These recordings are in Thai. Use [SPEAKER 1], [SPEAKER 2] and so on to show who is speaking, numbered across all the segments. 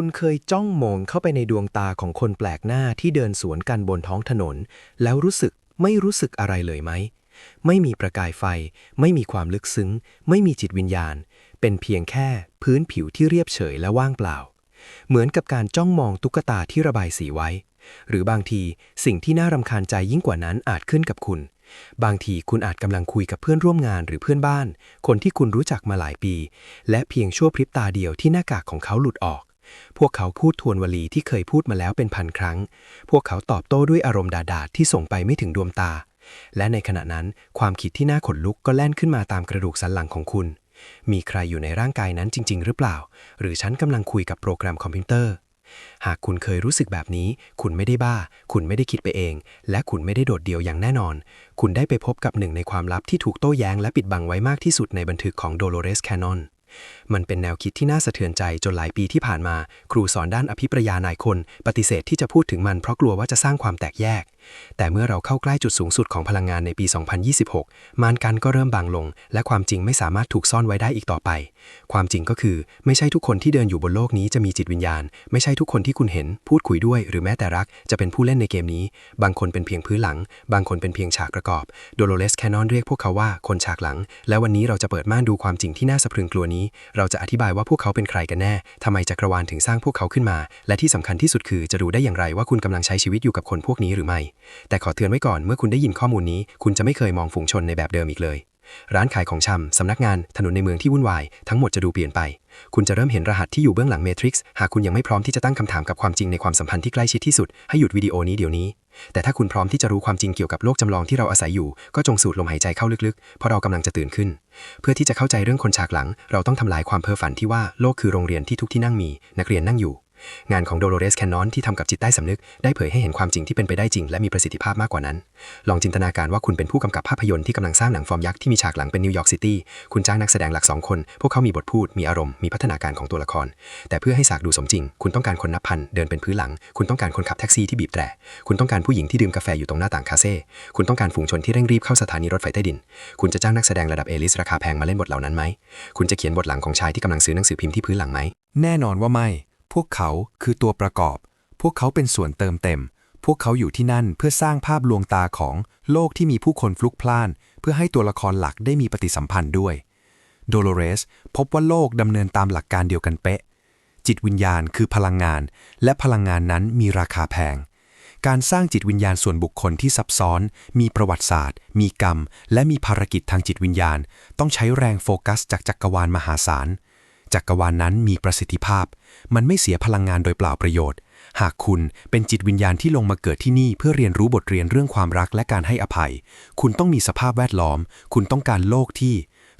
[SPEAKER 1] คุณเคยจ้องมองเข้าไปในดวงตาของคนแปลกหน้าที่เดินสวนกันบนท้องถนน แล้วรู้สึกไม่รู้สึกอะไรเลยไหม ไม่มีประกายไฟ ไม่มีความลึกซึ้ง ไม่มีจิตวิญญาณ เป็นเพียงแค่พื้นผิวที่เรียบเฉยและว่างเปล่า เหมือนกับการจ้องมองตุ๊กตาที่ระบายสีไว้ หรือบางทีสิ่งที่น่ารำคาญใจยิ่งกว่านั้นอาจขึ้นกับคุณ บางทีคุณอาจกำลังคุยกับเพื่อนร่วมงานหรือเพื่อนบ้าน คนที่คุณรู้จักมาหลายปี และเพียงชั่วพริบตาเดียวที่หน้ากากของเขาหลุดออก พวกเขาพูดทวนวลีที่เคยพูดมาแล้วเป็นพันครั้ง พวกเขาตอบโต้ด้วยอารมณ์ดาดๆที่ส่งไปไม่ถึงดวงตา และในขณะนั้นความคิดที่น่าขนลุกก็แล่นขึ้นมาตามกระดูกสันหลังของคุณ มีใครอยู่ในร่างกายนั้นจริง ๆ หรือเปล่า หรือฉันกำลังคุยกับโปรแกรมคอมพิวเตอร์ หากคุณเคยรู้สึกแบบนี้ คุณไม่ได้บ้า คุณไม่ได้คิดไปเอง และคุณไม่ได้โดดเดี่ยวอย่างแน่นอน คุณได้ไปพบกับหนึ่งในความลับที่ถูกโต้แย้งและปิดบังไว้มากที่สุดในบันทึกของโดโลเรสแคนนอน มันเป็นแนวคิดที่น่าสะเทือนใจจนหลายปีที่ผ่านมา ครูสอนด้านอภิปรายานายคน ปฏิเสธที่จะพูดถึงมันเพราะกลัวว่าจะสร้างความแตกแยก แต่เมื่อเราเข้าใกล้จุดสูงสุดของพลังงานในปี 2026 มานกันก็เริ่มบางลง และความจริงไม่สามารถถูกซ่อนไว้ได้อีกต่อไป ความจริงก็คือไม่ใช่ทุกคนที่เดินอยู่บนโลกนี้จะมีจิตวิญญาณ ไม่ใช่ทุกคนที่คุณเห็น พูดคุยด้วย หรือแม้แต่รัก จะเป็นผู้เล่นในเกมนี้ บางคนเป็นเพียงพื้นหลัง บางคนเป็นเพียงฉากประกอบ โดโลเรสแคนนอนเรียกพวกเขาว่าคนฉากหลัง และวันนี้เราจะเปิดม่านดูความจริงที่น่าสะพรึงกลัวนี้ เราจะอธิบายว่าพวกเขาเป็นใครกันแน่ทำไมจักรวาลถึงสร้างพวกเขาขึ้นมา และที่สำคัญที่สุดคือจะรู้ได้อย่างไรว่าคุณกำลังใช้ชีวิตอยู่กับคนพวกนี้หรือไม่แต่ขอเตือนไว้ก่อนเมื่อคุณได้ยินข้อมูลนี้ คุณจะไม่เคยมองฝูงชนในแบบเดิมอีกเลย ร้านขายของชำ สำนักงาน ถนนในเมืองที่วุ่นวาย ทั้งหมดจะดูเปลี่ยนไป คุณจะเริ่มเห็นรหัสที่อยู่เบื้องหลังเมทริกซ์ หากคุณยังไม่พร้อมที่จะตั้งคำถามกับความจริงในความสัมพันธ์ที่ใกล้ชิดที่สุด ให้หยุดวิดีโอนี้เดี๋ยวนี้ แต่ถ้าคุณพร้อมที่จะรู้ความจริงเกี่ยวกับโลกจำลองที่เราอาศัยอยู่ ก็จงสูดลมหายใจเข้าลึกๆ เพราะเรากำลังจะตื่นขึ้น เพื่อที่จะเข้าใจเรื่องคนฉากหลัง เราต้องทำลายความเพ้อฝันที่ว่าโลกคือโรงเรียนที่ทุกที่นั่งมี นักเรียนนั่งอยู่ งานของโดโลเรสแคนนอนที่ทำกับจิตใต้สำนึก ได้เผยให้เห็นความจริงที่เป็นไปได้จริง และมีประสิทธิภาพมากกว่านั้น ลองจินตนาการว่าคุณเป็นผู้กำกับภาพยนตร์ที่กำลังสร้างหนังฟอร์มยักษ์ที่มีฉากหลังเป็นนิวยอร์กซิตี้คุณจ้างนักแสดงหลักสองคน พวกเขามีบทพูดมีอารมณ์มีพัฒนาการของตัวละคร แต่เพื่อให้ฉากดูสมจริง คุณต้องการคนนับพันเดินเป็นพื้นหลัง คุณต้องการคนขับแท็กซี่ที่บีบแตรคุณต้องการผู้หญิงที่ดื่มกาแฟอยู่ตรงหน้าต่างคาเซ่คุณต้องการฝูงชนที่เร่งรีบเข้าสถานีรถไฟใต้ดิน คุณจะจ้างนักแสดงระดับเอลิสราคาแพงมาเล่นบทเหล่านั้นไหมคุณจะเขียนบทหลังของชายที่กำลังซื้อหนังสือพิมพ์ที่พื้นหลังไหม
[SPEAKER 2] แน่นอนว่าไม่ วกเขาคือตัวประกอบ พวกเขาเป็นส่วนเติมเต็ม พวกเขาอยู่ที่นั่นเพื่อสร้างภาพลวงตาของโลกที่มีผู้คนฟลุกพล่าน เพื่อให้ตัวละครหลักได้มีปฏิสัมพันธ์ด้วย โดโลเรส พบว่าโลกดำเนินตามหลักการเดียวกันเป๊ะ จิตวิญญาณคือพลังงาน และพลังงานนั้นมีราคาแพงการสร้างจิตวิญญาณส่วนบุคคลที่ซับซ้อน มีประวัติศาสตร์ มีกรรม และมีภารกิจทางจิตวิญญาณ ต้องใช้แรงโฟกัสจากจักรวาลมหาศาล จักรวาลนนั้นมีประสิทธิภาพ มันไม่เสียพลังงานโดยเปล่าประโยชน์ หากคุณเป็นจิตวิญญาณที่ลงมาเกิดที่นี่เพื่อเรียนรู้บทเรียนเรื่องความรักและการให้อภัย คุณต้องมีสภาพแวดล้อม คุณต้องการโลกที่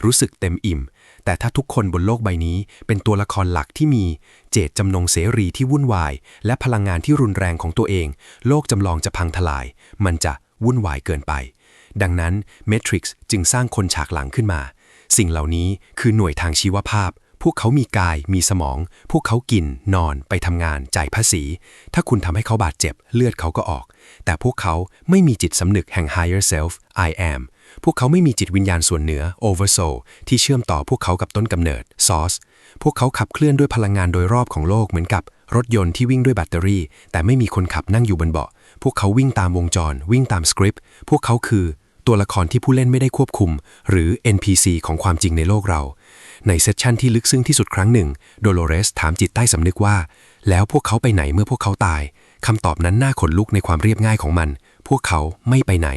[SPEAKER 2] รู้สึกเต็มอิ่ม แต่ถ้าทุกคนบนโลกใบนี้ เป็นตัวละครหลักที่มี เจตจำนงเสรีที่วุ่นวาย และพลังงานที่รุนแรงของตัวเอง โลกจำลองจะพังทลาย มันจะวุ่นวายเกินไป ดังนั้น Matrix จึงสร้างคนฉากหลังขึ้นมา สิ่งเหล่านี้คือหน่วยทางชีวภาพ พวกเขามีกายมีสมอง พวกเขากินนอนไปทำงานจ่ายภาษี ถ้าคุณทำให้เขาบาดเจ็บเลือดเขาก็ออก แต่พวกเขาไม่มีจิตสำนึกแห่ง higher self I am พวกเขาไม่มีจิตวิญญาณส่วนเหนือ oversoul ที่เชื่อมต่อพวกเขากับต้นกำเนิด source พวกเขาขับเคลื่อนด้วยพลังงานโดยรอบของโลกเหมือนกับรถยนต์ที่วิ่งด้วยแบตเตอรี่ แต่ไม่มีคนขับนั่งอยู่บนเบาะ พวกเขาวิ่งตามวงจร วิ่งตามสคริปต์ พวกเขาคือตัวละครที่ผู้เล่นไม่ได้ควบคุม หรือ NPC ของความจริงในโลกเรา ในเซสชันที่ลึกซึ้งที่สุดครั้งหนึ่ง โดโลเรสถามจิตใต้สำนึกว่า แล้วพวกเขาไปไหนเมื่อพวกเขาตายคำตอบนั้นน่าขนลุกในความเรียบง่ายของมัน พวกเขาไม่ไปไหน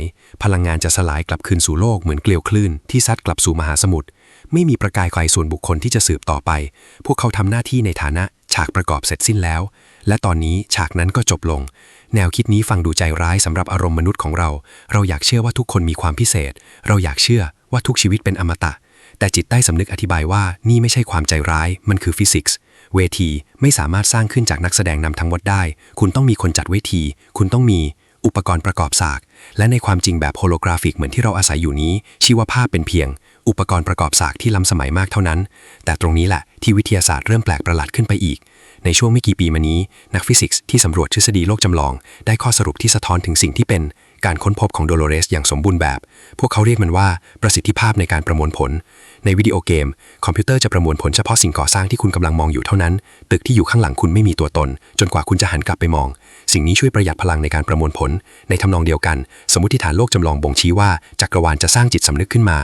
[SPEAKER 2] พลังงานจะสลายกลับคืนสู่โลกเหมือนเกลียวคลื่นที่ซัดกลับสู่มหาสมุทร ไม่มีประกายไฟส่วนบุคคลที่จะสืบต่อไป พวกเขาทำหน้าที่ในฐานะฉากประกอบเสร็จสิ้นแล้ว และตอนนี้ฉากนั้นก็จบลง แนวคิดนี้ฟังดูใจร้ายสำหรับอารมณ์มนุษย์ของเรา เราอยากเชื่อว่าทุกคนมีความพิเศษ เราอยากเชื่อว่าทุกชีวิตเป็นอมตะ แต่จิตใต้สำนึกอธิบายว่านี่ไม่ใช่ความใจร้าย มันคือฟิสิกส์ เวทีไม่สามารถสร้างขึ้นจากนักแสดงนำทั้งหมดได้ คุณต้องมีคนจัดเวที คุณต้องมีอุปกรณ์ประกอบฉาก และในความจริงแบบโฮโลกราฟิกเหมือนที่เราอาศัยอยู่นี้ ชีวภาพเป็นเพียง อุปกรณ์ประกอบฉากที่ล้ำสมัยมากเท่านั้น แต่ตรงนี้แหละที่วิทยาศาสตร์เริ่มแปลกประหลาดขึ้นไปอีก ในช่วงไม่กี่ปีมานี้ นักฟิสิกส์ที่สำรวจทฤษฎีโลกจำลอง ได้ข้อสรุปที่สะท้อนถึงสิ่งที่เป็นการค้นพบของโดโลเรสอย่างสมบูรณ์แบบ พวกเขาเรียกมันว่าประสิทธิภาพในการประมวลผล ในวิดีโอเกม คอมพิวเตอร์จะประมวลผลเฉพาะสิ่งก่อสร้างที่คุณกำลังมองอยู่เท่านั้น ตึกที่อยู่ข้างหลังคุณไม่มีตัวตน จนกว่าคุณจะหันกลับไปมอง สิ่งนี้ช่วยประหยัดพลังในการประมวลผล ในทำนองเดียวกัน สมมติฐานโลกจำลองบ่งชี้ว่าจักรวาลจะสร้างจิตสำนึกขึ้นมา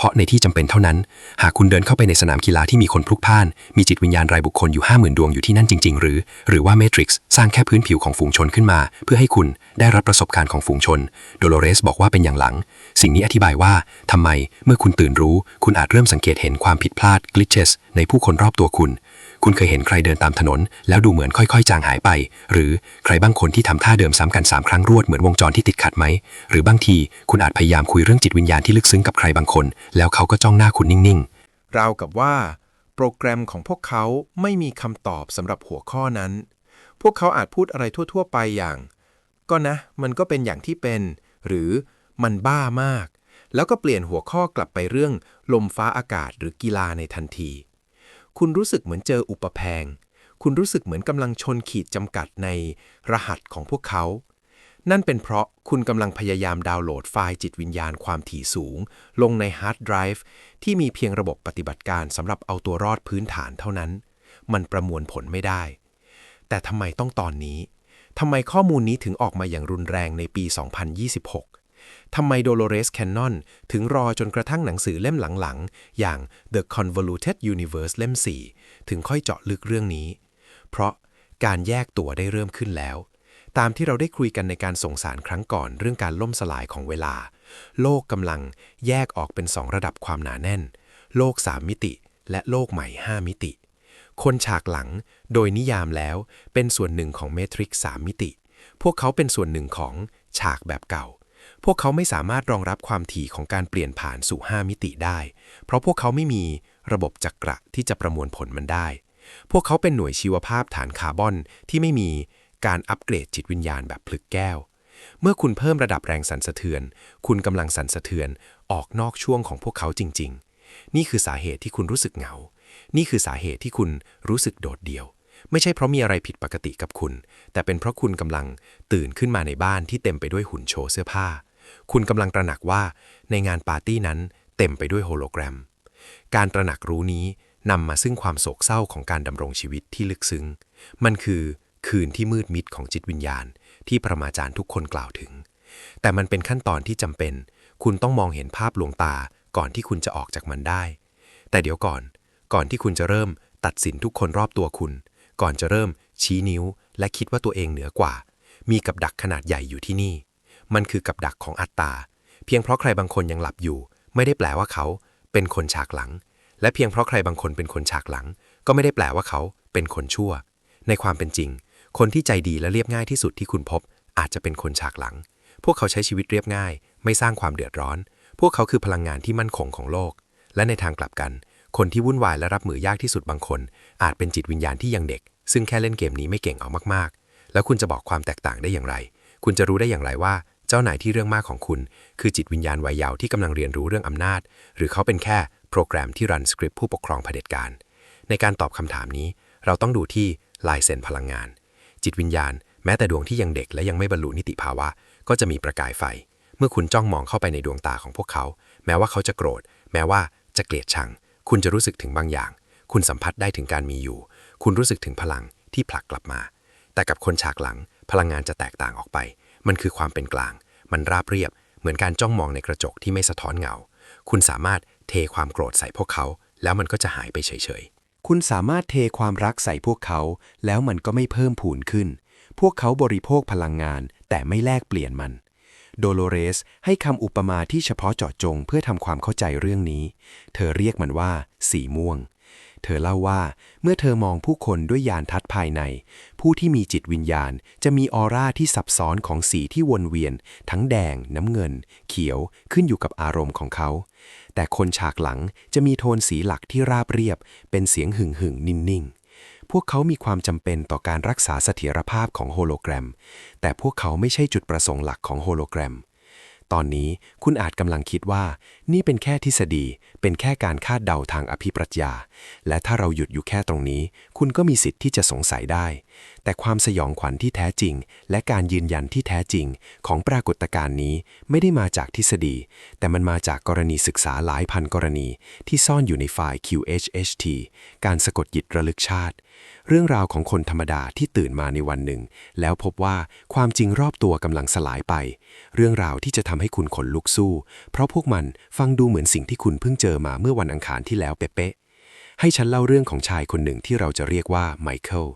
[SPEAKER 2] พาะในที่จำเป็นเท่านั้น หากคุณเดินเข้าไปในสนามกีฬาที่มีคนพลุกพล่าน มีจิตวิญญาณรายบุคคลอยู่ 50,000 ดวงอยู่ที่นั่นจริง ๆ หรือ หรือว่าเมทริกซ์สร้างแค่พื้นผิวของฝูงชนขึ้นมา เพื่อให้คุณได้รับประสบการณ์ของฝูงชน โดโลเรสบอกว่าเป็นอย่างหลัง สิ่งนี้อธิบายว่าทำไมเมื่อคุณตื่นรู้ คุณอาจเริ่มสังเกตเห็นความผิดพลาดกลิชเชสในผู้คนรอบตัวคุณ คุณเคยเห็นใครเดินตามถนน แล้วดูเหมือนค่อยๆ จางหายไป หรือใครบางคนที่ทำท่าเดิมซ้ำกันสามครั้งรวดเหมือนวงจรที่ติดขัดไหม หรือบางทีคุณอาจพยายามคุยเรื่องจิตวิญญาณที่ลึกซึ้งกับใครบางคน แล้วเขาก็จ้องหน้าคุณนิ่งๆ
[SPEAKER 3] ราวกับว่า โปรแกรมของพวกเขาไม่มีคำตอบสำหรับหัวข้อนั้น พวกเขาอาจพูดอะไรทั่ว ๆ ไปอย่าง ก็นะ มันก็เป็นอย่างที่เป็น หรือมันบ้ามาก แล้วก็เปลี่ยนหัวข้อกลับไปเรื่องลมฟ้าอากาศหรือกีฬาในทันที คุณรู้สึกเหมือนเจออุปแพง คุณรู้สึกเหมือนกำลังชนขีดจำกัดในรหัสของพวกเขา นั่นเป็นเพราะคุณกำลังพยายามดาวน์โหลดไฟล์จิตวิญญาณความถี่สูง ลงในฮาร์ดไดรฟ์ที่มีเพียงระบบปฏิบัติการสำหรับเอาตัวรอดพื้นฐานเท่านั้น มันประมวลผลไม่ได้ แต่ทำไมต้องตอนนี้ทำไมข้อมูลนี้ถึงออกมาอย่างรุนแรงในปี 2026 ทำไมโดโลเรสแคนนอนถึงรอจนกระทั่งหนังสือเล่มหลังๆ อย่าง The Convoluted Universe เล่ม 4 ถึงค่อยเจาะลึกเรื่องนี้ เพราะการแยกตัวได้เริ่มขึ้นแล้ว ตามที่เราได้คุยกันในการส่งสารครั้งก่อนเรื่องการล่มสลายของเวลา โลกกำลังแยกออกเป็นสองระดับความหนาแน่น โลก3มิติ และโลกใหม่ 5 มิติ คนฉากหลังโดยนิยามแล้วเป็นส่วนหนึ่งของเมทริกซ์3มิติ พวกเขาเป็นส่วนหนึ่งของฉากแบบเก่า พวกเขาไม่สามารถรองรับความถี่ของการเปลี่ยนผ่านสู่ 5 มิติได้ เพราะพวกเขาไม่มีระบบจักระที่จะประมวลผลมันได้ พวกเขาเป็นหน่วยชีวภาพฐานคาร์บอนที่ไม่มีการอัปเกรดจิตวิญญาณแบบพลึกแก้ว เมื่อคุณเพิ่มระดับแรงสั่นสะเทือน คุณกำลังสั่นสะเทือนออกนอกช่วงของพวกเขาจริง ๆ นี่คือสาเหตุที่คุณรู้สึกเหงา นี่คือสาเหตุที่คุณรู้สึกโดดเดี่ยว ไม่ใช่เพราะมีอะไรผิดปกติกับคุณ แต่เป็นเพราะคุณกำลังตื่นขึ้นมาในบ้านที่เต็มไปด้วยหุ่นโชว์เสื้อผ้า คุณกำลังตระหนักว่าในงานปาร์ตี้นั้นเต็มไปด้วยโฮโลแกรม การตระหนักรู้นี้นำมาซึ่งความโศกเศร้าของการดำรงชีวิตที่ลึกซึ้ง มันคือคืนที่มืดมิดของจิตวิญญาณ ที่ประมาจารย์ทุกคนกล่าวถึง แต่มันเป็นขั้นตอนที่จำเป็น คุณต้องมองเห็นภาพลวงตาก่อนที่คุณจะออกจากมันได้ แต่เดี๋ยวก่อน ก่อนที่คุณจะเริ่มตัดสินทุกคนรอบตัวคุณ ก่อนจะเริ่มชี้นิ้วและคิดว่าตัวเองเหนือกว่า มีกับดักขนาดใหญ่อยู่ที่นี่ มันคือกับดักของอัตตา เพียงเพราะใครบางคนยังหลับอยู่ ไม่ได้แปลว่าเขาเป็นคนฉากหลัง และเพียงเพราะใครบางคนเป็นคนฉากหลัง ก็ไม่ได้แปลว่าเขาเป็นคนชั่ว ในความเป็นจริง คนที่ใจดีและเรียบง่ายที่สุดที่คุณพบ อาจจะเป็นคนฉากหลัง พวกเขาใช้ชีวิตเรียบง่าย ไม่สร้างความเดือดร้อน พวกเขาคือพลังงานที่มั่นคงของโลก และในทางกลับกัน คนที่วุ่นวายและรับมือยากที่สุดบางคน อาจเป็นจิตวิญญาณที่ยังเด็ก ซึ่งแค่เล่นเกมนี้ไม่เก่งเอามากๆ แล้วคุณจะบอกความแตกต่างได้อย่างไร คุณจะรู้ได้อย่างไรว่า จ้านายที่เรื่องมากของคุณ คือจิตวิญญาณวัยเยาว์ที่กำลังเรียนรู้เรื่องอำนาจ หรือเขาเป็นแค่โปรแกรมที่รันสคริปต์ผู้ปกครองเผด็จการ ในการตอบคำถามนี้ เราต้องดูที่ลายเซ็นพลังงาน จิตวิญญาณ แม้แต่ดวงที่ยังเด็กและยังไม่บรรลุนิติภาวะ ก็จะมีประกายไฟ เมื่อคุณจ้องมองเข้าไปในดวงตาของพวกเขา แม้ว่าเขาจะโกรธ แม้ว่าจะเกลียดชัง คุณจะรู้สึกถึงบางอย่าง คุณสัมผัสได้ถึงการมีอยู่ คุณรู้สึกถึงพลังที่ผลักกลับมา แต่กับคนฉากหลังพลังงานจะแตกต่างออกไป มันคือความเป็นกลาง มันราบเรียบ เหมือนการจ้องมองในกระจกที่ไม่สะท้อนเงา คุณสามารถเทความโกรธใส่พวกเขา แล้วมันก็จะหายไปเฉยๆ
[SPEAKER 4] คุณสามารถเทความรักใส่พวกเขา แล้วมันก็ไม่เพิ่มพูนขึ้น พวกเขาบริโภคพลังงาน แต่ไม่แลกเปลี่ยนมันโดโลเรสให้คำอุปมาที่เฉพาะเจาะจงเพื่อทำความเข้าใจเรื่องนี้ เธอเรียกมันว่า สีม่วง เธอเล่าว่า เมื่อเธอมองผู้คนด้วยยานทัศน์ภายใน ผู้ที่มีจิตวิญญาณ จะมีออร่าที่ซับซ้อนของสีที่วนเวียน ทั้งแดง น้ำเงิน เขียวขึ้นอยู่กับอารมณ์ของเขา แต่คนฉากหลังจะมีโทนสีหลักที่ราบเรียบ เป็นเสียงหึ่งหึ่งนิ่งๆ พวกเขามีความจำเป็นต่อการรักษาเสถียรภาพของโฮโลแกรม แต่พวกเขาไม่ใช่จุดประสงค์หลักของโฮโลแกรม ตอนนี้คุณอาจกำลังคิดว่านี่เป็นแค่ทฤษฎี เป็นแค่การคาดเดาทางอภิปรัชญา และถ้าเราหยุดอยู่แค่ตรงนี้ คุณก็มีสิทธิ์ที่จะสงสัยได้ แต่ความสยองขวัญที่แท้จริง และการยืนยันที่แท้จริง ของปรากฏการณ์นี้ไม่ได้มาจากทฤษฎี แต่มันมาจากกรณีศึกษาหลายพันกรณี ที่ซ่อนอยู่ในไฟล์ QHHT การสะกดจิตระลึกชาติ เรื่องราวของคนธรรมดาที่ตื่นมาในวันหนึ่ง แล้วพบว่าความจริงรอบตัวกำลังสลายไป เรื่องราวที่จะทำให้คุณขนลุกสู้ เพราะพวกมันฟังดูเหมือนสิ่งที่คุณเพิ่งเจอมาเมื่อวันอังคารที่แล้วเป๊ะๆให้ฉันเล่าเรื่องของชายคนหนึ่งที่เราจะเรียกว่าไมเคิล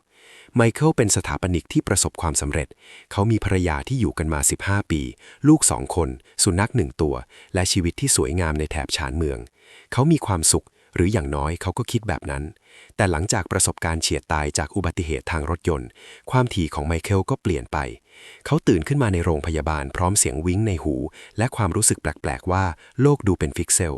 [SPEAKER 4] ไมเคิลเป็นสถาปนิกที่ประสบความสำเร็จ เขามีภรรยาที่อยู่กันมา 15 ปี ลูกสองคน สุนัขหนึ่งตัว และชีวิตที่สวยงามในแถบชานเมือง เขามีความสุข หรืออย่างน้อยเขาก็คิดแบบนั้น แต่หลังจากประสบการณ์เฉียดตายจากอุบัติเหตุทางรถยนต์ ความถี่ของไมเคิลก็เปลี่ยนไป เขาตื่นขึ้นมาในโรงพยาบาลพร้อมเสียงวิ้งในหู และความรู้สึกแปลก ๆ ว่าโลกดูเป็นฟิกเซล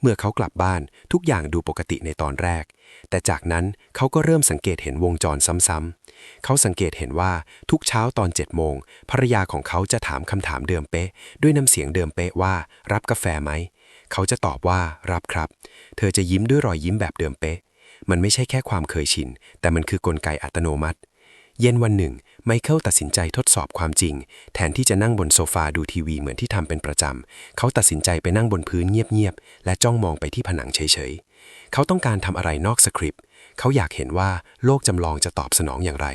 [SPEAKER 4] เมื่อเขากลับบ้านทุกอย่างดูปกติในตอนแรก แต่จากนั้นเขาก็เริ่มสังเกตเห็นวงจรซ้ำๆ เขาสังเกตเห็นว่าทุกเช้าตอน7โมงภรรยาของเขาจะถามคำถามเดิมเป๊ะ ด้วยน้ำเสียงเดิมเป๊ะว่า รับกาแฟไหม เขาจะตอบว่ารับครับ เธอจะยิ้มด้วยรอยยิ้มแบบเดิมเป๊ะ มันไม่ใช่แค่ความเคยชิน แต่มันคือกลไกอัตโนมัติ เย็นวันหนึ่ง ไมเคิลตัดสินใจทดสอบความจริง แทนที่จะนั่งบนโซฟาดูทีวีเหมือนที่ทำเป็นประจำ เขาตัดสินใจไปนั่งบนพื้นเงียบๆ และจ้องมองไปที่ผนังเฉยๆ เขาต้องการทำอะไรนอกสคริปต์ เขาอยากเห็นว่าโลกจำลองจะตอบสนองอย่างไร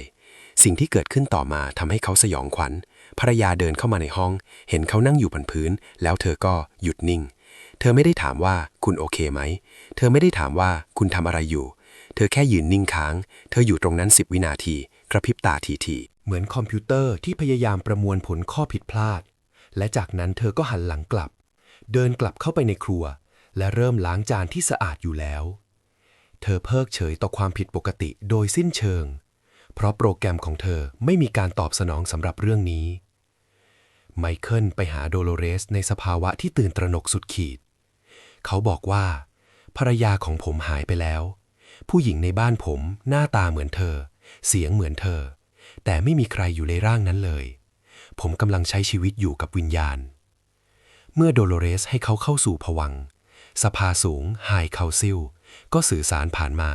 [SPEAKER 4] สิ่งที่เกิดขึ้นต่อมาทำให้เขาสยองขวัญภรรยาเดินเข้ามาในห้อง เห็นเขานั่งอยู่บนพื้น แล้วเธอก็หยุดนิ่ง เธอไม่ได้ถามว่าคุณโอเคไหม เธอไม่ได้ถามว่าคุณทำอะไรอยู่ เธอแค่ยืนนิ่งค้าง เธออยู่ตรงนั้น 10 วินาที กระพริบตาทีๆ
[SPEAKER 5] เหมือนคอมพิวเตอร์ที่พยายามประมวลผลข้อผิดพลาด และจากนั้นเธอก็หันหลังกลับ เดินกลับเข้าไปในครัว และเริ่มล้างจานที่สะอาดอยู่แล้ว เธอเพิกเฉยต่อความผิดปกติโดยสิ้นเชิง เพราะโปรแกรมของเธอไม่มีการตอบสนองสำหรับเรื่องนี้ไมเคิลไปหาโดโลเรสในสภาวะที่ตื่นตระหนกสุดขีด เขาบอกว่า ภรรยาของผมหายไปแล้ว ผู้หญิงในบ้านผมหน้าตาเหมือนเธอ เสียงเหมือนเธอ แต่ไม่มีใครอยู่ในร่างนั้นเลย ผมกำลังใช้ชีวิตอยู่กับวิญญาณ เมื่อโดโลเรสให้เขาเข้าสู่ผวัง สภาสูงไฮคาซิลก็สื่อสารผ่านมา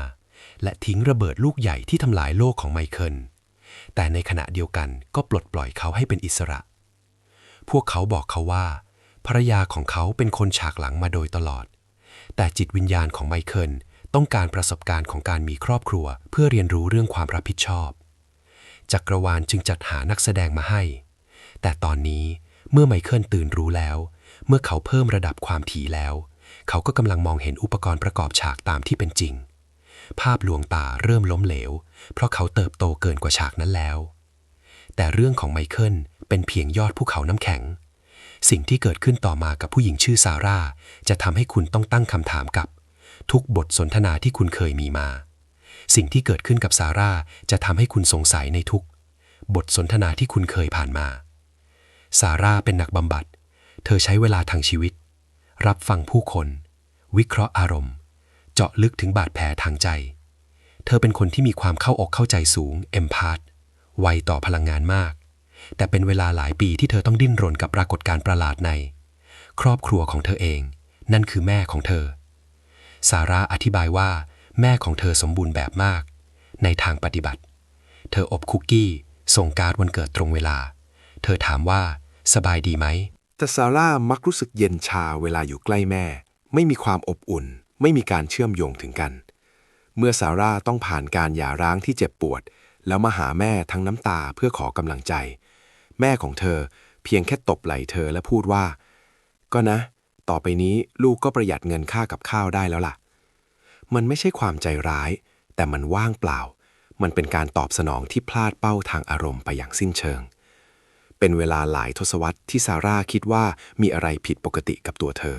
[SPEAKER 5] และทิ้งระเบิดลูกใหญ่ที่ทำลายโลกของไมเคิลแต่ในขณะเดียวกันก็ปลดปล่อยเขาให้เป็นอิสระ พวกเขาบอกเขาว่า ภรรยาของเขาเป็นคนฉากหลังมาโดยตลอด แต่จิตวิญญาณของไมเคิลต้องการประสบการณ์ของการมีครอบครัว เพื่อเรียนรู้เรื่องความรับผิดชอบ จักรวาลจึงจัดหานักแสดงมาให้ แต่ตอนนี้เมื่อไมเคิลตื่นรู้แล้ว เมื่อเขาเพิ่มระดับความถี่แล้ว เขาก็กำลังมองเห็นอุปกรณ์ประกอบฉากตามที่เป็นจริง ภาพลวงตาเริ่มล้มเหลว เพราะเขาเติบโตเกินกว่าฉากนั้นแล้ว แต่เรื่องของไมเคิลเป็นเพียงยอดภูเขาน้ำแข็ง สิ่งที่เกิดขึ้นต่อมากับผู้หญิงชื่อซาร่า จะทำให้คุณต้องตั้งคำถามกับ ทุกบทสนทนาที่คุณเคยมีมา สิ่งที่เกิดขึ้นกับซาร่าจะทำให้คุณสงสัยในทุก บทสนทนาที่คุณเคยผ่านมา ซาร่าเป็นนักบำบัด เธอใช้เวลาทางชีวิต รับฟังผู้คน วิเคราะห์อารมณ์ เจาะลึกถึงบาดแผลทางใจ เธอเป็นคนที่มีความเข้าอกเข้าใจสูงเอมพาร์ตไวต่อพลังงานมาก แต่เป็นเวลาหลายปีที่เธอต้องดิ้นรนกับปรากฏการณ์ประหลาดใน ครอบครัวของเธอเอง นั่นคือแม่ของเธอ ซาร่าอธิบายว่า แม่ของเธอสมบูรณ์แบบมาก ในทางปฏิบัติ เธออบคุกกี้ ส่งการ์ดวันเกิดตรงเวลา เธอถามว่า สบายดีไหม
[SPEAKER 3] แต่ซาร่ามักรู้สึกเย็นชาเวลาอยู่ใกล้แม่ ไม่มีความอบอุ่น ไม่มีการเชื่อมโยงถึงกัน เมื่อซาร่าต้องผ่านการหย่าร้างที่เจ็บปวดแล้วมาหาแม่ทั้งน้ำตาเพื่อขอกำลังใจ แม่ของเธอ เพียงแค่ตบไหล่เธอและพูดว่า ก็นะ ต่อไปนี้ลูกก็ประหยัดเงินค่ากับข้าวได้แล้วล่ะ มันไม่ใช่ความใจร้าย แต่มันว่างเปล่า มันเป็นการตอบสนองที่พลาดเป้าทางอารมณ์ไปอย่างสิ้นเชิง เป็นเวลาหลายทศวรรษที่ซาร่าคิดว่ามีอะไรผิดปกติกับตัวเธอ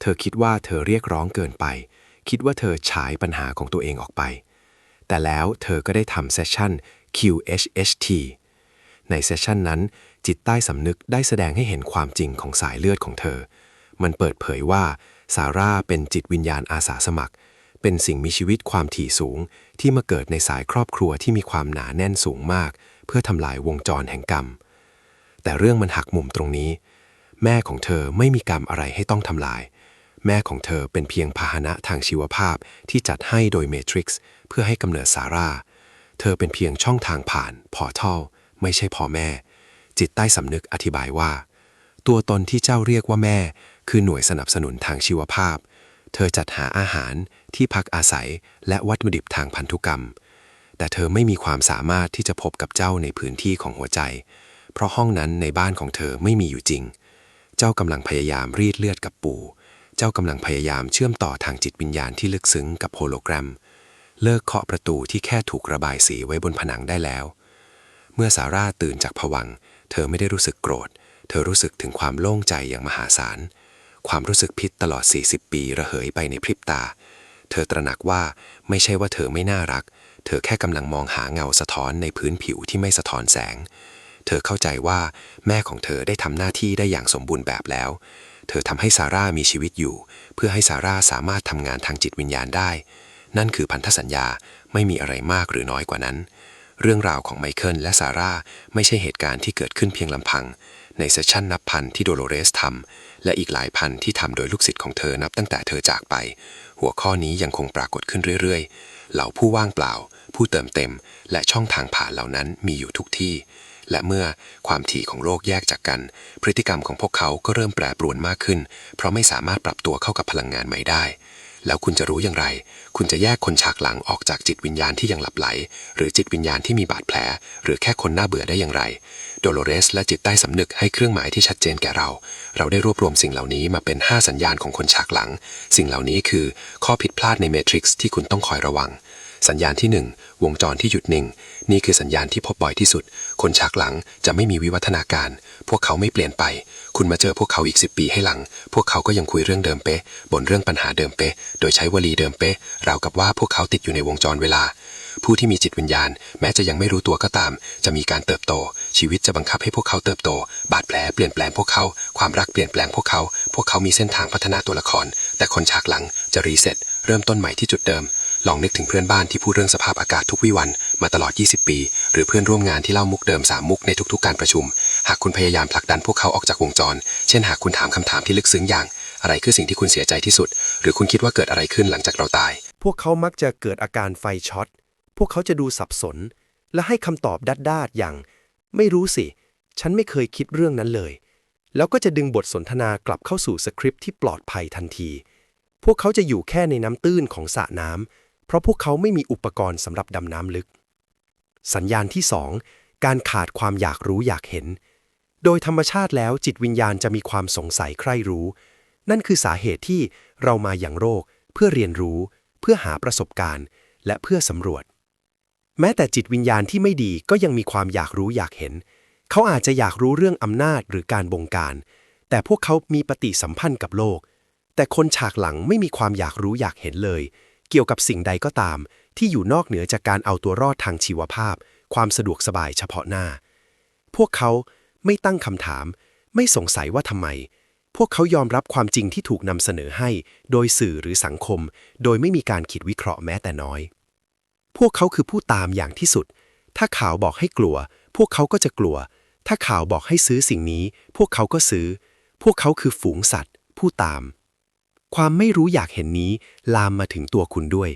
[SPEAKER 3] เธอคิดว่าเธอเรียกร้องเกินไป คิดว่าเธอฉายปัญหาของตัวเองออกไป แต่แล้วเธอก็ได้ทำเซสชั่น QHHT ในเซสชันนั้น จิตใต้สำนึกได้แสดงให้เห็นความจริงของสายเลือดของเธอ มันเปิดเผยว่าซาร่าเป็นจิตวิญญาณอาสาสมัคร เป็นสิ่งมีชีวิตความถี่สูง ที่มาเกิดในสายครอบครัวที่มีความหนาแน่นสูงมาก เพื่อทำลายวงจรแห่งกรรม แต่เรื่องมันหักมุมตรงนี้
[SPEAKER 4] แม่ของเธอไม่มีกรรมอะไรให้ต้องทำลาย แม่ของเธอเป็นเพียงพาหนะทางชีวภาพที่จัดให้โดยเมทริกซ์เพื่อให้กำเนิดซาร่าเธอเป็นเพียงช่องทางผ่านพอทัล ไม่ใช่พ่อแม่ จิตใต้สำนึกอธิบายว่า ตัวตนที่เจ้าเรียกว่าแม่ คือหน่วยสนับสนุนทางชีวภาพ เธอจัดหาอาหารที่พักอาศัยและวัตถุดิบทางพันธุกรรม แต่เธอไม่มีความสามารถที่จะพบกับเจ้าในพื้นที่ของหัวใจ เพราะห้องนั้นในบ้านของเธอไม่มีอยู่จริง เจ้ากำลังพยายามรีดเลือดกับปู่เจ้ากำลังพยายามเชื่อมต่อทางจิตวิญญาณที่ลึกซึ้งกับโฮโลแกรม เลิกเคาะประตูที่แค่ถูกระบายสีไว้บนผนังได้แล้ว เมื่อซาร่าตื่นจากผวัง เธอไม่ได้รู้สึกโกรธ เธอรู้สึกถึงความโล่งใจอย่างมหาศาล ความรู้สึกพิษตลอด 40 ปีระเหยไปในพริบตา เธอตระหนักว่าไม่ใช่ว่าเธอไม่น่ารัก เธอแค่กำลังมองหาเงาสะท้อนในพื้นผิวที่ไม่สะท้อนแสง เธอเข้าใจว่าแม่ของเธอได้ทำหน้าที่ได้อย่างสมบูรณ์แบบแล้ว เธอทำให้ซาร่ามีชีวิตอยู่ เพื่อให้ซาร่าสามารถทำงานทางจิตวิญญาณได้ นั่นคือพันธสัญญาไม่มีอะไรมากหรือน้อยกว่านั้น เรื่องราวของไมเคิลและซาร่าไม่ใช่เหตุการณ์ที่เกิดขึ้นเพียงลำพัง ในเซสชั่นนับพันที่โดโลเรสทำและอีกหลายพันที่ทำโดยลูกศิษย์ของเธอนับตั้งแต่เธอจากไป หัวข้อนี้ยังคงปรากฏขึ้นเรื่อยๆ เหล่าผู้ว่างเปล่า ผู้เติมเต็ม และช่องทางผ่านเหล่านั้นมีอยู่ทุกที่ และเมื่อความถี่ของโลกแยกจากกัน พฤติกรรมของพวกเขาก็เริ่มแปรปรวนมากขึ้น เพราะไม่สามารถปรับตัวเข้ากับพลังงานใหม่ได้ แล้วคุณจะรู้อย่างไร คุณจะแยกคนฉากหลังออกจากจิตวิญญาณที่ยังหลับไหล หรือจิตวิญญาณที่มีบาดแผล หรือแค่คนน้าเบื่อได้อย่างไร โดโลเรส และจิตใต้สำนึกให้เครื่องหมายที่ชัดเจนแก่เรา เราได้รวบรวมสิ่งเหล่านี้มาเป็น 5 สัญญาณของคนฉากหลัง สิ่งเหล่านี้คือ ข้อผิดพลาดในเมทริกซ์ที่คุณต้องคอยระวังสัญญาณที่ 1 วงจรที่หยุดนิ่ง นี่คือสัญญาณที่พบบ่อยที่สุด คนฉากหลังจะไม่มีวิวัฒนาการ พวกเขาไม่เปลี่ยนไป คุณมาเจอพวกเขาอีก 10 ปีให้หลัง พวกเขาก็ยังคุยเรื่องเดิมเป๊ะบ่นเรื่องปัญหาเดิมเป๊ะโดยใช้วลีเดิมเป๊ะราวกับว่าพวกเขาติดอยู่ในวงจรเวลา ผู้ที่มีจิตวิญญาณ แม้จะยังไม่รู้ตัวก็ตาม จะมีการเติบโต ชีวิตจะบังคับให้พวกเขาเติบโต บาดแผลเปลี่ยนแปลงพวกเขา ความรักเปลี่ยนแปลงพวกเขา พวกเขามีเส้นทางพัฒนาตัวละคร แต่คนฉากหลังจะรีเซ็ตเริ่มต้นใหม่ที่จุดเดิมลองนึกถึงเพื่อนบ้านที่พูดเรื่องสภาพอากาศทุกวิวันมาตลอด 20 ปี หรือเพื่อนร่วมงานที่เล่ามุกเดิมสามมุกในทุกๆ การประชุม หากคุณพยายามผลักดันพวกเขาออกจากวงจร เช่นหากคุณถามคำถามที่ลึกซึ้งอย่าง อะไรคือสิ่งที่คุณเสียใจที่สุด หรือคุณคิดว่าเกิดอะไรขึ้นหลังจากเราตาย
[SPEAKER 5] พวกเขามักจะเกิดอาการไฟช็อต พวกเขาจะดูสับสน และให้คำตอบดัดดาดอย่าง ไม่รู้สิ ฉันไม่เคยคิดเรื่องนั้นเลย แล้วก็จะดึงบทสนทนากลับเข้าสู่สคริปต์ที่ปลอดภัยทันที พวกเขาจะอยู่แค่ในน้ำตื้นของสระน้ำเพราะพวกเขาไม่มีอุปกรณ์สำหรับดำน้ำลึก สัญญาณที่2การขาดความอยากรู้อยากเห็น โดยธรรมชาติแล้วจิตวิญญาณจะมีความสงสัยใคร่รู้ นั่นคือสาเหตุที่เรามาอย่างโรค เพื่อเรียนรู้ เพื่อหาประสบการณ์ และเพื่อสำรวจ แม้แต่จิตวิญญาณที่ไม่ดีก็ยังมีความอยากรู้อยากเห็น เขาอาจจะอยากรู้เรื่องอำนาจหรือการบงการ แต่พวกเขามีปฏิสัมพันธ์กับโลก แต่คนฉากหลังไม่มีความอยากรู้อยากเห็นเลย เกี่ยวกับสิ่งใดก็ตาม ที่อยู่นอกเหนือจากการเอาตัวรอดทางชีวภาพ ความสะดวกสบายเฉพาะหน้า พวกเขา ไม่ตั้งคำถาม ไม่สงสัยว่าทำไม พวกเขายอมรับความจริงที่ถูกนำเสนอให้ โดยสื่อหรือสังคม โดยไม่มีการคิดวิเคราะห์แม้แต่น้อย พวกเขาคือผู้ตามอย่างที่สุด ถ้าข่าวบอกให้กลัว พวกเขาก็จะกลัว ถ้าข่าวบอกให้ซื้อสิ่งนี้ พวกเขาก็ซื้อ พวกเขาคือฝูงสัตว์ ผู้ตาม ความไม่รู้อยากเห็นนี้ ลามมาถึงตัวคุณด้วย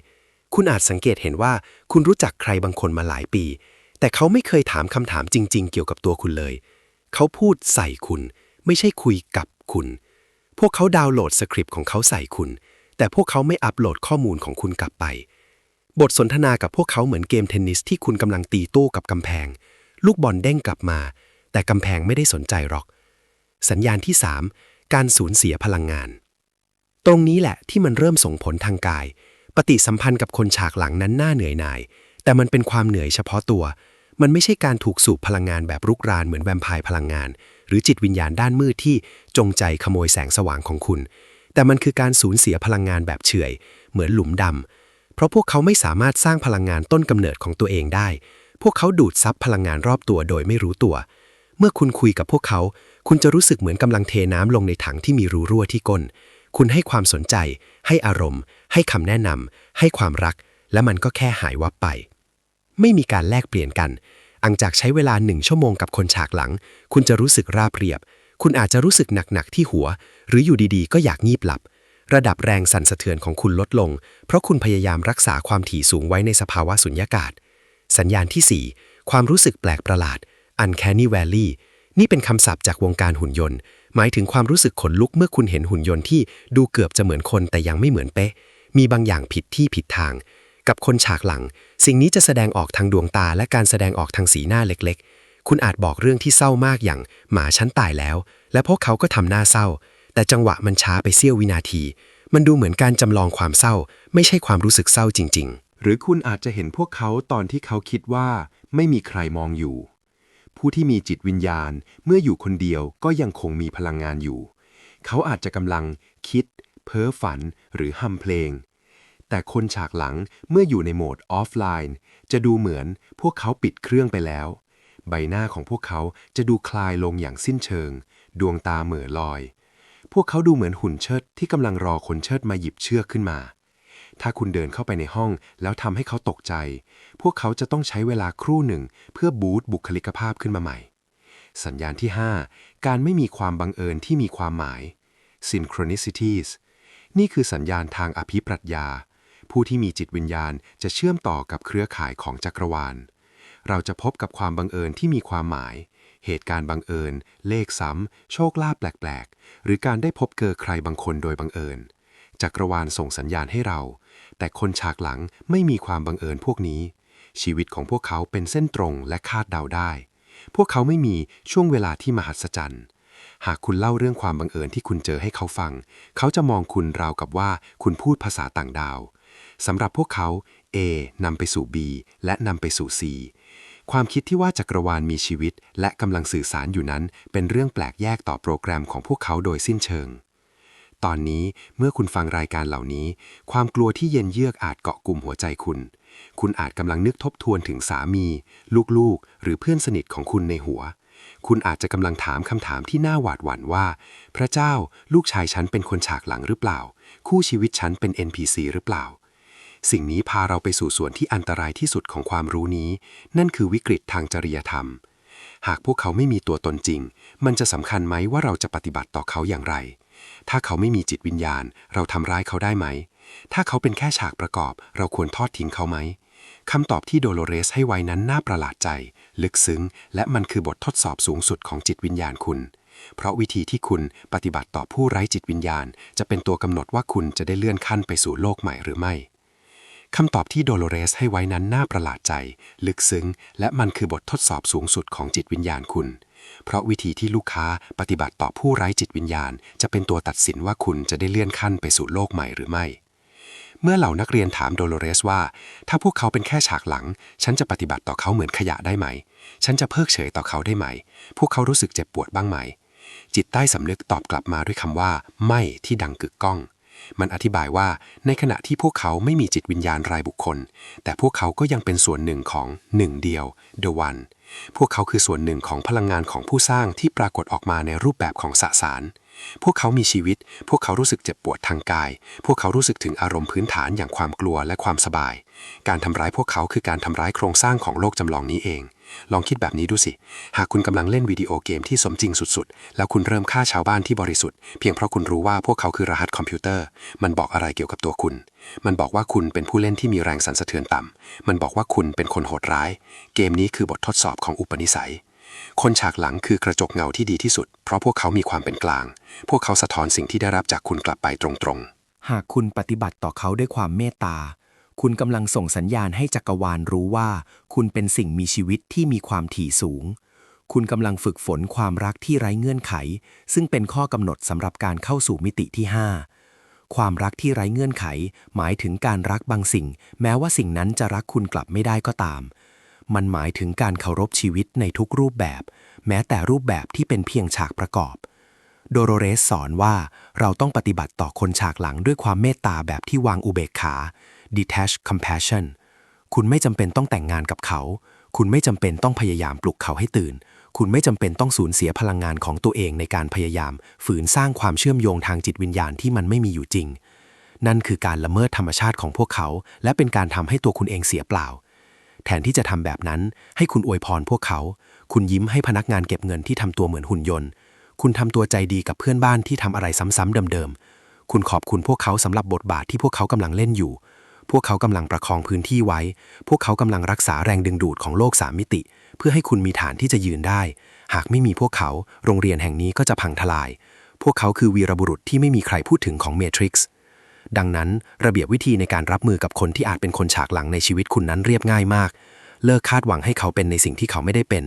[SPEAKER 5] คุณอาจสังเกตเห็นว่าคุณรู้จักใครบางคนมาหลายปี แต่เขาไม่เคยถามคำถามจริง ๆ เกี่ยวกับตัวคุณเลย เขาพูดใส่คุณ ไม่ใช่คุยกับคุณ พวกเขาดาวน์โหลดสคริปต์ของเขาใส่คุณ แต่พวกเขาไม่อัปโหลดข้อมูลของคุณกลับไป บทสนทนากับพวกเขาเหมือนเกมเทนนิสที่คุณกำลังตีตู้กับกำแพง ลูกบอลเด้งกลับมา แต่กำแพงไม่ได้สนใจหรอก สัญญาณที่ 3 การสูญเสียพลังงาน ตรงนี้แหละที่มันเริ่มส่งผลทางกาย ปฏิสัมพันธ์กับคนฉากหลังนั้นน่าเหนื่อยหน่าย แต่มันเป็นความเหนื่อยเฉพาะตัว มันไม่ใช่การถูกสูบพลังงานแบบรุกรานเหมือนแวมไพร์พลังงาน หรือจิตวิญญาณด้านมืดที่จงใจขโมยแสงสว่างของคุณ แต่มันคือการสูญเสียพลังงานแบบเฉื่อย เหมือนหลุมดำเพราะพวกเขาไม่สามารถสร้างพลังงานต้นกำเนิดของตัวเองได้ พวกเขาดูดซับพลังงานรอบตัวโดยไม่รู้ตัว เมื่อคุณคุยกับพวกเขา คุณจะรู้สึกเหมือนกำลังเทน้ำลงในถังที่มีรูรั่วที่ก้น คุณให้ความสนใจ ให้อารมณ์ ให้คำแนะนำให้ความรัก และมันก็แค่หายวับไป ไม่มีการแลกเปลี่ยนกัน อังจากใช้เวลาหนึ่งชั่วโมงกับคนฉากหลัง คุณจะรู้สึกราบเรียบ คุณอาจจะรู้สึกหนักๆที่หัว หรืออยู่ดีๆ ก็อยากงีบหลับ ระดับแรงสั่นสะเทือนของคุณลดลง เพราะคุณพยายามรักษาความถี่สูงไว้ในสภาวะสุญญากาศ สัญญาณที่ 4 ความรู้สึกแปลกประหลาด uncanny valley นี่เป็นคำศัพท์จากวงการหุ่นยนต์ หมายถึงความรู้สึกขนลุกเมื่อคุณเห็นหุ่นยนต์ที่ดูเกือบจะเหมือนคนแต่ยังไม่เหมือนเป๊ะ มีบางอย่างผิดที่ผิดทาง กับคนฉากหลัง สิ่งนี้จะแสดงออกทางดวงตาและการแสดงออกทางสีหน้าเล็กๆ คุณอาจบอกเรื่องที่เศร้ามากอย่างหมาฉันตายแล้ว และพวกเขาก็ทำหน้าเศร้า แต่จังหวะมันช้าไปเสี้ยววินาที มันดูเหมือนการจำลองความเศร้า ไม่ใช่ความรู้สึกเศร้าจริง ๆ
[SPEAKER 4] หรือคุณอาจจะเห็นพวกเขาตอนที่เขาคิดว่าไม่มีใครมองอยู่ ผู้ที่มีจิตวิญญาณเมื่ออยู่คนเดียวก็ยังคงมีพลังงานอยู่ เขาอาจจะกำลังคิด เพ้อฝันหรือฮัมเพลง แต่คนฉากหลังเมื่ออยู่ในโหมดออฟไลน์ จะดูเหมือนพวกเขาปิดเครื่องไปแล้ว ใบหน้าของพวกเขาจะดูคลายลงอย่างสิ้นเชิง ดวงตาเหม่อลอย พวกเขาดูเหมือนหุ่นเชิดที่กำลังรอคนเชิดมาหยิบเชือกขึ้นมา ถ้าคุณเดินเข้าไปในห้องแล้วทำให้เขาตกใจ พวกเขาจะต้องใช้เวลาครู่หนึ่งเพื่อบูตบุคลิกภาพขึ้นมาใหม่ สัญญาณที่ 5 การไม่มีความบังเอิญที่มีความหมาย synchronicities นี่คือสัญญาณทางอภิปรัชญา ผู้ที่มีจิตวิญญาณจะเชื่อมต่อกับเครือข่ายของจักรวาล เราจะพบกับความบังเอิญที่มีความหมาย เหตุการณ์บังเอิญ เลขซ้ำ โชคลาภแปลกๆ หรือการได้พบเจอใครบางคนโดยบังเอิญ จักรวาลส่งสัญญาณให้เรา แต่คนฉากหลังไม่มีความบังเอิญพวกนี้ ชีวิตของพวกเขาเป็นเส้นตรงและคาดเดาได้ พวกเขาไม่มีช่วงเวลาที่มหัศจรรย์หากคุณเล่าเรื่องความบังเอิญที่คุณเจอให้เขาฟัง เขาจะมองคุณราวกับว่าคุณพูดภาษาต่างดาว สำหรับพวกเขา A นำไปสู่ B และนำไปสู่ C ความคิดที่ว่าจักรวาลมีชีวิต และกำลังสื่อสารอยู่นั้น เป็นเรื่องแปลกแยกต่อโปรแกรมของพวกเขาโดยสิ้นเชิง ตอนนี้เมื่อคุณฟังรายการเหล่านี้ ความกลัวที่เย็นเยือกอาจเกาะกลุ่มหัวใจคุณ คุณอาจกำลังนึกทบทวนถึงสามี ลูกๆ หรือเพื่อนสนิทของคุณในหัว คุณอาจจะกำลังถามคำถามที่น่าหวาดหวั่นว่า พระเจ้า ลูกชายฉันเป็นคนฉากหลังหรือเปล่า คู่ชีวิตฉันเป็น NPC หรือเปล่า สิ่งนี้พาเราไปสู่ส่วนที่อันตรายที่สุดของความรู้นี้ นั่นคือวิกฤตทางจริยธรรม หากพวกเขาไม่มีตัวตนจริง มันจะสำคัญไหมว่าเราจะปฏิบัติต่อเขาอย่างไร ถ้าเขาไม่มีจิตวิญญาณ เราทำร้ายเขาได้ไหม ถ้าเขาเป็นแค่ฉากประกอบ เราควรทอดทิ้งเขาไหมคำตอบที่โดโลเรสให้ไว้นั้นน่าประหลาดใจ ลึกซึ้ง และมันคือบททดสอบสูงสุดของจิตวิญญาณคุณ เพราะวิธีที่คุณปฏิบัติต่อผู้ไร้จิตวิญญาณ จะเป็นตัวกำหนดว่าคุณจะได้เลื่อนขั้นไปสู่โลกใหม่หรือไม่ คำตอบที่โดโลเรสให้ไว้นั้นน่าประหลาดใจ ลึกซึ้ง และมันคือบททดสอบสูงสุดของจิตวิญญาณคุณ เพราะวิธีที่ลูกค้าปฏิบัติต่อผู้ไร้จิตวิญญาณ จะเป็นตัวตัดสินว่าคุณจะได้เลื่อนขั้นไปสู่โลกใหม่หรือไม่ เมื่อเหล่านักเรียนถามโดโลเรสว่า ถ้าพวกเขาเป็นแค่ฉากหลัง ฉันจะปฏิบัติต่อเขาเหมือนขยะได้ไหม ฉันจะเพิกเฉยต่อเขาได้ไหม พวกเขารู้สึกเจ็บปวดบ้างไหมจิตใต้สำนึกตอบกลับมาด้วยคำว่า ไม่ที่ดังกึกก้อง มันอธิบายว่าในขณะที่พวกเขาไม่มีจิตวิญญาณรายบุคคล แต่พวกเขาก็ยังเป็นส่วนหนึ่งของหนึ่งเดียว The One พวกเขาคือส่วนหนึ่งของพลังงานของผู้สร้างที่ปรากฏออกมาในรูปแบบของสสาร พวกเขามีชีวิต พวกเขารู้สึกเจ็บปวดทางกาย พวกเขารู้สึกถึงอารมณ์พื้นฐานอย่างความกลัวและความสบาย การทำร้ายพวกเขาคือการทำร้ายโครงสร้างของโลกจำลองนี้เอง ลองคิดแบบนี้ดูสิ หากคุณกำลังเล่นวิดีโอเกมที่สมจริงสุดๆ แล้วคุณเริ่มฆ่าชาวบ้านที่บริสุทธิ์ เพียงเพราะคุณรู้ว่าพวกเขาคือรหัสคอมพิวเตอร์ มันบอกอะไรเกี่ยวกับตัวคุณ มันบอกว่าคุณเป็นผู้เล่นที่มีแรงสั่นสะเทือนต่ำมันบอกว่าคุณเป็นคนโหดร้าย เกมนี้คือบททดสอบของอุปนิสัย คนฉากหลังคือกระจกเงาที่ดีที่สุด เพราะพวกเขามีความเป็นกลาง พวกเขาสะท้อนสิ่งที่ได้รับจากคุณกลับไปตรงๆ
[SPEAKER 1] หากคุณปฏิบัติต่อเขาด้วยความเมตตา คุณกำลังส่งสัญญาณให้จักรวาลรู้ว่า คุณเป็นสิ่งมีชีวิตที่มีความถี่สูง คุณกำลังฝึกฝนความรักที่ไร้เงื่อนไข ซึ่งเป็นข้อกำหนดสำหรับการเข้าสู่มิติที่ 5 ความรักที่ไร้เงื่อนไข หมายถึงการรักบางสิ่ง แม้ว่าสิ่งนั้นจะรักคุณกลับไม่ได้ก็ตาม มันหมายถึงการเคารพชีวิตในทุกรูปแบบ แม้แต่รูปแบบที่เป็นเพียงฉากประกอบโดโรเรสสอนว่าเราต้องปฏิบัติต่อคนฉากหลังด้วยความเมตตาแบบที่วางอุเบกขา detach compassion คุณไม่จำเป็นต้องแต่งงานกับเขา คุณไม่จำเป็นต้องพยายามปลุกเขาให้ตื่น คุณไม่จำเป็นต้องสูญเสียพลังงานของตัวเองในการพยายาม ฝืนสร้างความเชื่อมโยงทางจิตวิญญาณที่มันไม่มีอยู่จริง นั่นคือการละเมิดธรรมชาติของพวกเขา และเป็นการทำให้ตัวคุณเองเสียเปล่า แทนที่จะทำแบบนั้น ให้คุณอวยพรพวกเขา คุณยิ้มให้พนักงานเก็บเงินที่ทำตัวเหมือนหุ่นยนต์
[SPEAKER 4] คุณทำตัวใจดีกับเพื่อนบ้านที่ทำอะไรซ้ำๆเดิมๆ คุณขอบคุณพวกเขาสำหรับบทบาทที่พวกเขากำลังเล่นอยู่ พวกเขากำลังประคองพื้นที่ไว้ พวกเขากำลังรักษาแรงดึงดูดของโลกสามมิติ เพื่อให้คุณมีฐานที่จะยืนได้ หากไม่มีพวกเขา โรงเรียนแห่งนี้ก็จะพังทลาย พวกเขาคือวีรบุรุษที่ไม่มีใครพูดถึงของเมทริกซ์ ดังนั้น ระเบียบวิธีในการรับมือกับคนที่อาจเป็นคนฉากหลังในชีวิตคุณนั้นเรียบง่ายมาก เลิกคาดหวังให้เขาเป็นในสิ่งที่เขาไม่ได้เป็น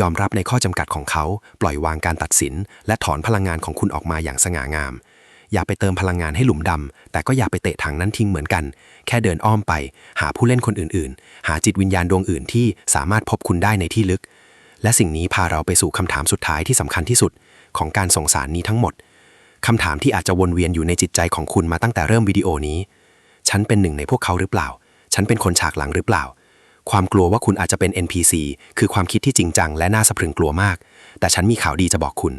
[SPEAKER 4] ยอมรับในข้อจำกัดของเขา ปล่อยวางการตัดสิน และถอนพลังงานของคุณออกมาอย่างสง่างาม อย่าไปเติมพลังงานให้หลุมดำแต่ก็อย่าไปเตะถังนั้นทิ้งเหมือนกัน แค่เดินอ้อมไป หาผู้เล่นคนอื่นๆ หาจิตวิญญาณดวงอื่นที่สามารถพบคุณได้ในที่ลึก และสิ่งนี้พาเราไปสู่คำถามสุดท้ายที่สำคัญที่สุด ของการส่งสารนี้ทั้งหมดคำถามที่อาจจะวนเวียนอยู่ในจิตใจของคุณมาตั้งแต่เริ่มวิดีโอนี้ ฉันเป็นหนึ่งในพวกเขาหรือเปล่า ฉันเป็นคนฉากหลังหรือเปล่าความกลัวว่าคุณอาจจะเป็น NPC คือความคิดที่จริงจังและน่าสะพรึงกลัวมาก แต่ฉันมีข่าวดีจะบอกคุณ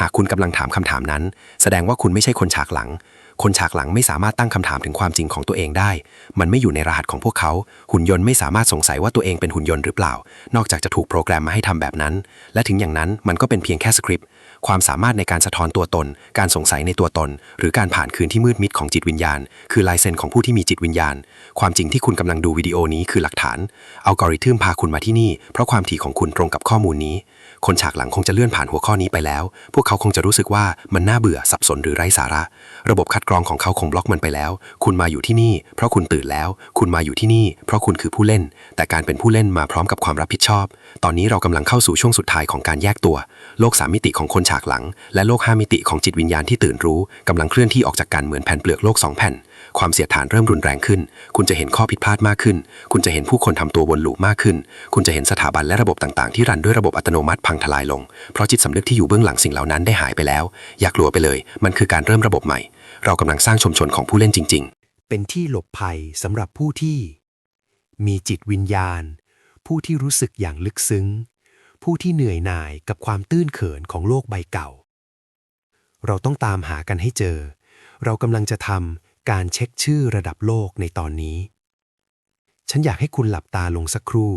[SPEAKER 4] หากคุณกำลังถามคำถามนั้น แสดงว่าคุณไม่ใช่คนฉากหลัง คนฉากหลังไม่สามารถตั้งคำถามถึงความจริงของตัวเองได้ มันไม่อยู่ในรหัสของพวกเขา หุ่นยนต์ไม่สามารถสงสัยว่าตัวเองเป็นหุ่นยนต์หรือเปล่า นอกจากจะถูกโปรแกรมมาให้ทำแบบนั้น และถึงอย่างนั้นมันก็เป็นเพียงแค่สคริปต์ความสามารถในการสะท้อนตัวตน การสงสัยในตัวตน หรือการผ่านคืนที่มืดมิดของจิตวิญญาณ คือลายเซ็นของผู้ที่มีจิตวิญญาณ ความจริงที่คุณกำลังดูวิดีโอนี้คือหลักฐาน อัลกอริทึมพาคุณมาที่นี่ เพราะความถี่ของคุณตรงกับข้อมูลนี้ คนฉากหลังคงจะเลื่อนผ่านหัวข้อนี้ไปแล้ว พวกเขาคงจะรู้สึกว่ามันน่าเบื่อสับสนหรือไร้สาระ ระบบคัดกรองของเขาคงบล็อกมันไปแล้ว คุณมาอยู่ที่นี่ เพราะคุณตื่นแล้ว คุณมาอยู่ที่นี่ เพราะคุณคือผู้เล่น แต่การเป็นผู้เล่นมาพร้อมกับความรับผิดชอบ ตอนนี้เรากำลังเข้าสู่ช่วงสุดท้ายของการแยกตัว โลกสามมิติของคนฉากหลัง และโลกห้ามิติของจิตวิญญาณที่ตื่นรู้กำลังเคลื่อนที่ออกจากกันเหมือนแผ่นเปลือกโลกสองแผ่น ความเสียดทานเริ่มรุนแรงขึ้น คุณจะเห็นข้อผิดพลาดมากขึ้น คุณจะเห็นผู้คนทำตัววนลูปมากขึ้น คุณจะเห็นสถาบันและระบบต่างๆ ที่รันด้วยระบบอัตโนมัติพังทลายลง เพราะจิตสำนึกที่อยู่เบื้องหลังสิ่งเหล่านั้นได้หายไปแล้ว อย่ากลัวไปเลย มันคือการเริ่มระบบใหม่ เรากำลังสร้างชุมชนของผู้เล่นจริง ๆ
[SPEAKER 5] เป็นที่หลบภัยสำหรับผู้ที่ มีจิตวิญญาณ ผู้ที่รู้สึกอย่างลึกซึ้ง ผู้ที่เหนื่อยหน่ายกับความตื้นเขินของโลกใบเก่า เราต้องตามหากันให้เจอ เรากำลังจะทำ การเช็คชื่อระดับโลกในตอนนี้ ฉันอยากให้คุณหลับตาลงสักครู่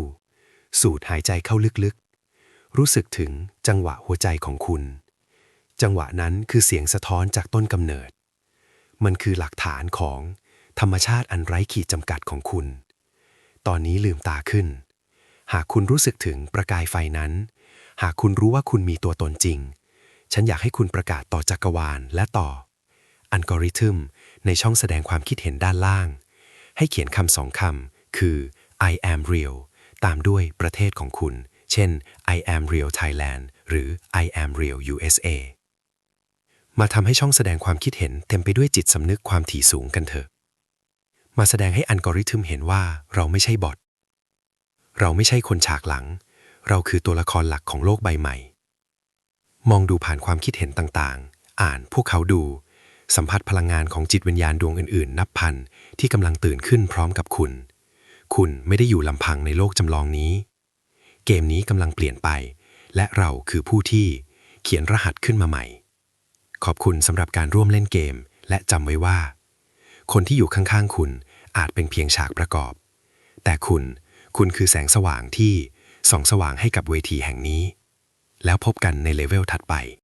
[SPEAKER 5] สูดหายใจเข้าลึกๆ รู้สึกถึงจังหวะหัวใจของคุณ จังหวะนั้นคือเสียงสะท้อนจากต้นกำเนิด มันคือหลักฐานของธรรมชาติอันไร้ขีดจำกัดของคุณ ตอนนี้ลืมตาขึ้น หากคุณรู้สึกถึงประกายไฟนั้น หากคุณรู้ว่าคุณมีตัวตนจริง ฉันอยากให้คุณประกาศต่อจักรวาลและต่ออัลกอริทึม ในช่องแสดงความคิดเห็นด้านล่าง ให้เขียนคำสองคำคือ I am real ตามด้วยประเทศของคุณ เช่น I am real Thailand หรือ I am real USA มาทำให้ช่องแสดงความคิดเห็นเต็มไปด้วยจิตสำนึกความถี่สูงกันเถอะ มาแสดงให้อัลกอริทึมเห็นว่าเราไม่ใช่บอท เราไม่ใช่คนฉากหลัง เราคือตัวละครหลักของโลกใบใหม่ มองดูผ่านความคิดเห็นต่างๆ อ่านพวกเขาดู สัมผัสพลังงานของจิตวิญญาณดวงอื่นๆ นับพันที่กำลังตื่นขึ้นพร้อมกับคุณ คุณไม่ได้อยู่ลำพังในโลกจำลองนี้ เกมนี้กำลังเปลี่ยนไป และเราคือผู้ที่เขียนรหัสขึ้นมาใหม่ ขอบคุณสำหรับการร่วมเล่นเกม และจำไว้ว่า คนที่อยู่ข้างๆ คุณอาจเป็นเพียงฉากประกอบ แต่คุณคุณคือแสงสว่างที่ส่องสว่างให้กับเวทีแห่งนี้ แล้วพบกันในเลเวลถัดไป